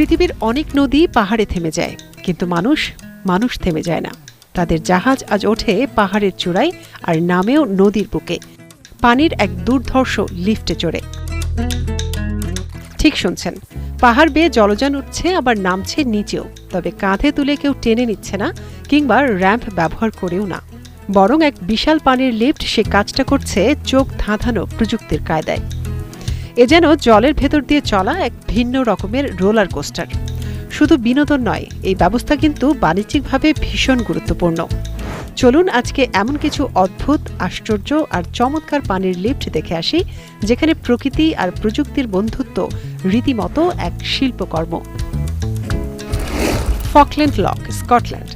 পৃথিবীর অনেক নদী পাহাড়ে থেমে যায়, কিন্তু মানুষ মানুষ থেমে যায় না। তাদের জাহাজ আজ ওঠে পাহাড়ের চূড়ায় আর নামেও নদীর বুকে। পানির এক দুর্ধর্ষ লিফটে চড়ে। ঠিক শুনছেন, পাহাড় বেয়ে জলযান উঠছে, আবার নামছে নিচেও। তবে কাঁধে তুলে কেউ টেনে নিচ্ছে না, কিংবা র্যাম্প ব্যবহার করেও না। বরং এক বিশাল পানির লিফট সে কাজটা করছে চোখ ধাঁধানো প্রযুক্তির কায়দায়। এ যেন জলের ভেতর দিয়ে চলা এক ভিন্ন রকমের রোলার কোস্টার। শুধু বিনোদন নয়, এই ব্যবস্থা কিন্তু বাণিজ্যিকভাবে ভীষণ গুরুত্বপূর্ণ। চলুন আজকে এমন কিছু অদ্ভুত, আশ্চর্য আর চমৎকার পানির লিফট দেখে আসি, যেখানে প্রকৃতি আর প্রযুক্তির বন্ধুত্ব রীতিমতো এক শিল্পকর্ম। Falkland loch, Scotland.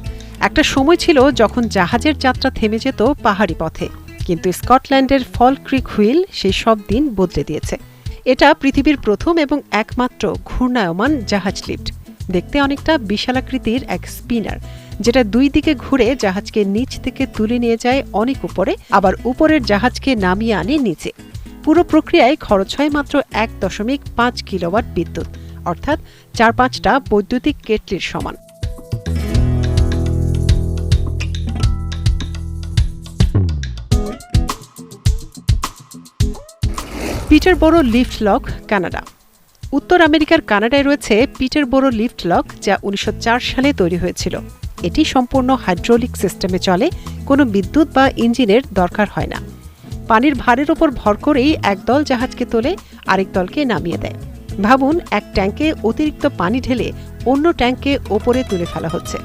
একটা সময় ছিল যখন জাহাজের যাত্রা থেমে যেত পাহাড়ি পথে, কিন্তু স্কটল্যান্ডের ফল ক্রিক হুইল সেই সব দিন বদলে দিয়েছে। এটা পৃথিবীর প্রথম এবং একমাত্র ঘূর্ণায়মান জাহাজ লিফট। দেখতে অনেকটা বিশালাকৃতির এক স্পিনার, যেটা দুই দিকে ঘুরে জাহাজকে নিচ থেকে তুলে নিয়ে যায় অনেক উপরে, আবার উপরের জাহাজকে নামিয়ে আনে নিচে। পুরো প্রক্রিয়ায় খরচ হয় মাত্র এক দশমিক পাঁচ কিলোওয়াট বিদ্যুৎ, অর্থাৎ চার পাঁচটা বৈদ্যুতিক কেটলির সমান। পিটার বড় লিফট লক, কানাডা। উত্তর আমেরিকার কানাডায় রয়েছে পিটার বড় লিফট লক, যা উনিশশো চার সালে তৈরি হয়েছিল। এটি সম্পূর্ণ হাইড্রোলিক সিস্টেমে চলে, কোনো বিদ্যুৎ বা ইঞ্জিনের দরকার হয় না। পানির ভারের ওপর ভর করেই একদল জাহাজকে তোলে, আরেক দলকে নামিয়ে দেয়। ভাবুন, এক ট্যাঙ্কে অতিরিক্ত পানি ঢেলে অন্য ট্যাঙ্কে ওপরে তুলে ফেলা হচ্ছে।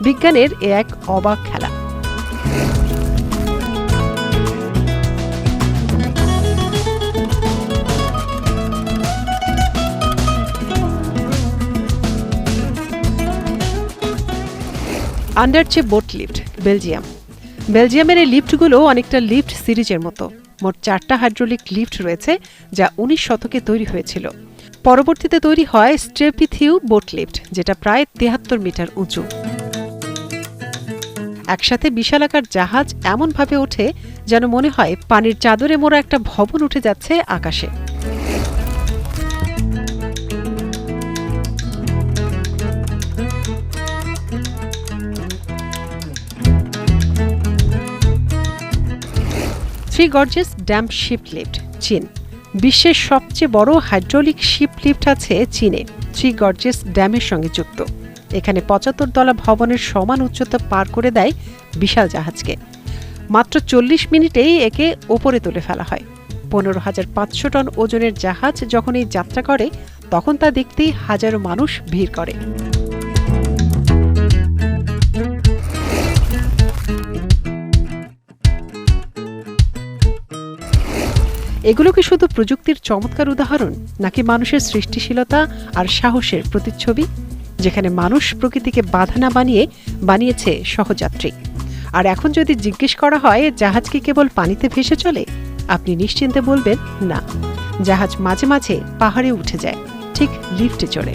বিজ্ঞানের এ এক অবাক খেলা। আন্ডারচে বোট লিফট বেলজিয়াম বেলজিয়ামের এই লিফটগুলো অনেকটা লিফট সিরিজের মতো। মোট চারটা হাইড্রোলিক লিফট রয়েছে, যা উনিশ শতকে তৈরি হয়েছিল। পরবর্তীতে তৈরি হয় স্ট্রেপিথিউ বোট লিফট যেটা প্রায় তেহাত্তর মিটার উঁচু। একসাথে বিশালাকার জাহাজ এমনভাবে ওঠে যেন মনে হয় পানির চাদরে মোড়া একটা ভবন উঠে যাচ্ছে আকাশে। Three Gorges Dam ship lift চীন বিশ্বের সবচেয়ে বড় হাইড্রোলিক শিপ লিফট আছে চীনে থ্রি গর্জেস ড্যামের সঙ্গে যুক্ত। এখানে পঁচাত্তর তলা ভবনের সমান উচ্চতা পার করে দেয় বিশাল জাহাজকে। মাত্র চল্লিশ মিনিটেই একে ওপরে তুলে ফেলা হয়। পনেরো হাজার পাঁচশো টন ওজনের জাহাজ যখন এই যাত্রা করে, তখন তা দেখতেই হাজারো মানুষ ভিড় করে। এগুলো কি শুধু প্রযুক্তির চমৎকার উদাহরণ, নাকি মানুষের সৃষ্টিশীলতা আর সাহসের প্রতিচ্ছবি? যেখানে মানুষ প্রকৃতিকে বাধা না বানিয়ে বানিয়েছে সহযাত্রী। আর এখন যদি জিজ্ঞেস করা হয়, জাহাজ কি কেবল পানিতে ভেসে চলে? আপনি নিশ্চিন্তে বলবেন, না। জাহাজ মাঝে মাঝে পাহাড়ে উঠে যায়, ঠিক লিফটে চড়ে।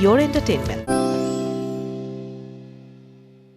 your entertainment.